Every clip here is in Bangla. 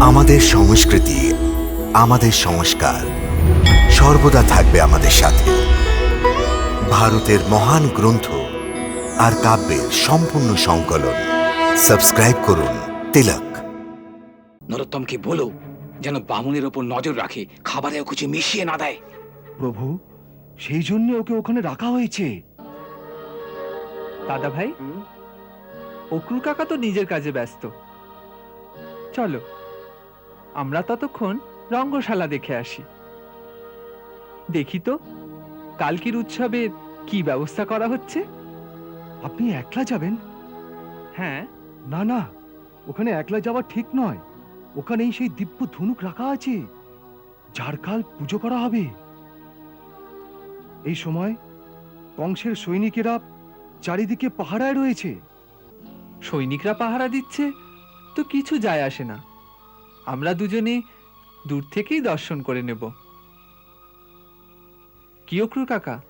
আমাদের সংস্কৃতি আমাদের সংস্কার সর্বদা থাকবে আমাদের সাথে। ভারতের মহান গ্রন্থ আর কাব্যের সম্পূর্ণ সংকলন। সাবস্ক্রাইব করুন তিলক। নরোত্তমকে বলো যেন বামুনের ওপর নজর রাখে খাবারেও কিছু মিশিয়ে না দেয়? প্রভু সেই জন্য ওকে ওখানে রাখা হয়েছে। দাদা ভাই অক্রু কাকা তো নিজের কাজে ব্যস্ত। চলো। আমরা ততক্ষণ রঙ্গশালা দেখে আসি। দেখি তো কালকির উৎসবের কি ব্যবস্থা করা হচ্ছে? আপনি একলা যাবেন? হ্যাঁ। না না ওখানে একলা যাওয়া ঠিক নয়। ওখানেই সেই দিব্য ধনুক রাখা আছে। যার কাল পুজো করা হবে। এই সময় কংসের সৈনিকেরা চারিদিকে পাহারায় রয়েছে। সৈনিকরা পাহারা দিচ্ছে? তো কিছু যায় আসে না। আমরা দুজনে দূর থেকেই দর্শন করে নেব। কি অক্রু কাকা?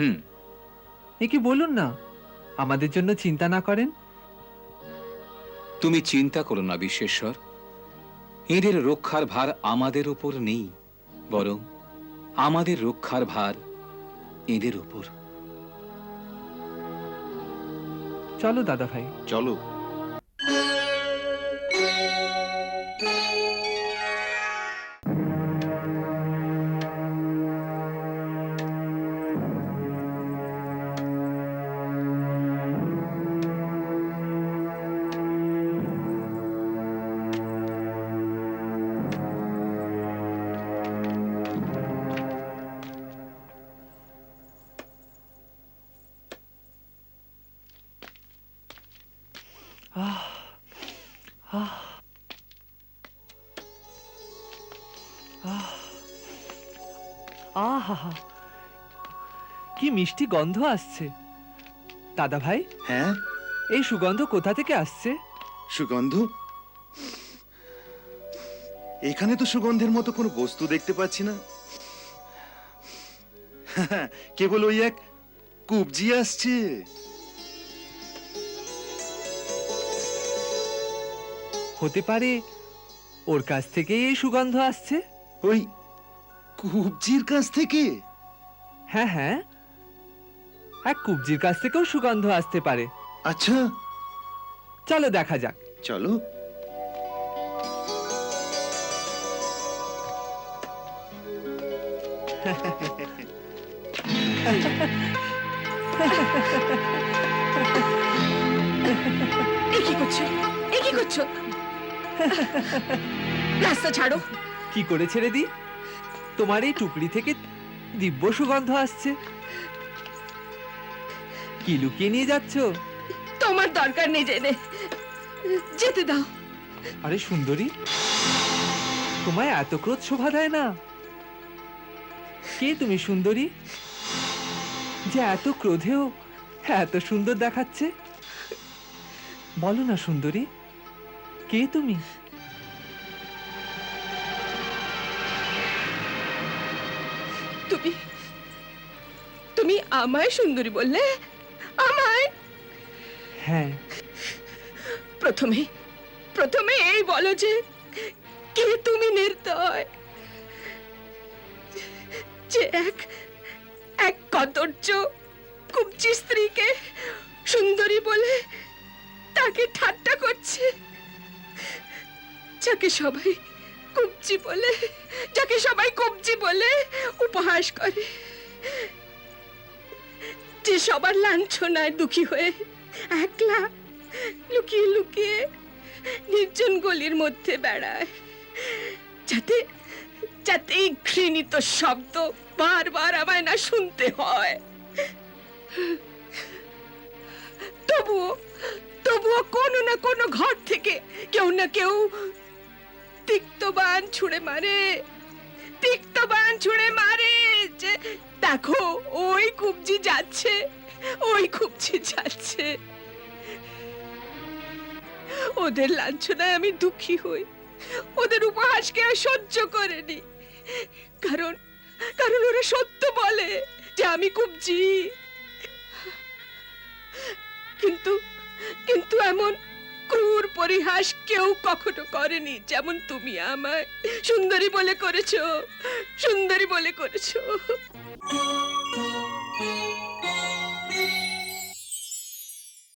হুম। একে বলুন না আমাদের জন্য চিন্তা না করেন। তুমি চিন্তা করো না বিশ্বেশ্বর। এদের রক্ষার ভার আমাদের উপর নেই বরং আমাদের রক্ষার ভার এদের উপর। চলো দাদা ভাই চলো। আহা। কি মিষ্টি গন্ধ আসছে। দাদা ভাই? হ্যাঁ? এই সুগন্ধ কোথা থেকে আসছে? সুগন্ধ? এখানে তো সুগন্ধের মতো কোনো বস্তু দেখতে পাচ্ছি না। কেবল ওই এক কুবজি আসছে। হতে পারে ওর কাছ থেকেই এই সুগন্ধ আসছে? ওই কুবজির কাছ থেকে? হ্যাঁ হ্যাঁ। এক কুবজির কাছ থেকেও সুগন্ধ আসতে পারে। আচ্ছা। চলো দেখা যাক। চলো। এ কি করছ? এ কি করছ? রাস্তা ছাড়ো। কি করে ছেড়ে দি? তোমার এই টুকরি থেকে দিব্য সুগন্ধ আসছে। কি লুকিয়ে নিয়ে যাচ্ছ? তোমার দরকার নেই জেনে। যেতে দাও। আরে সুন্দরী তোমায় এত ক্রোধ শোভা দেয় না। কে তুমি সুন্দরী যে এত ক্রোধেও এত সুন্দর দেখাচ্ছে? বলো না সুন্দরী। কে তুমি? তুমি তুমি আমায় সুন্দরী বললে? আমায়? হ্যাঁ। প্রথমে প্রথমে এই বলো যে কে তুমি নির্দয়? যে এক এক কদর্য কুবজি স্ত্রীকে সুন্দরী বলে তাকে ঠাট্টা করছে। যাকে সবাই কুবজি বলে, যাকে সবাই কুবজি বলে উপহাস করে, যে সবার লাঞ্ছনায় দুঃখী হয়ে একলা লুকিয়ে লুকিয়ে নির্জন গলির মধ্যে বেড়ায়, যাতে যাতে এই ঘৃণিত শব্দ বারবার আমায় না শুনতে হয়। তবুও তবুও কোনো না কোনো ঘর থেকে কেউ না কেউ তিক্তবান ছুঁড়ে মারে, তিক্তবান ছুঁড়ে মারে যে, দেখো, ওই কুবজি যাচ্ছে, ওই কুবজি যাচ্ছে। ওদের লাঞ্ছনায় আমি দুঃখী হই। ওদের উপহাসকে আর সহ্য করেনি। কারণ কারণ ওরা সত্য বলে যে আমি কুবজি। কিন্তু কিন্তু এমন ক্রূর পরিহাস কেউ কখনো করেনি যেমন তুমি আমায়। সুন্দরী বলে করেছ সুন্দরী বলে করেছ।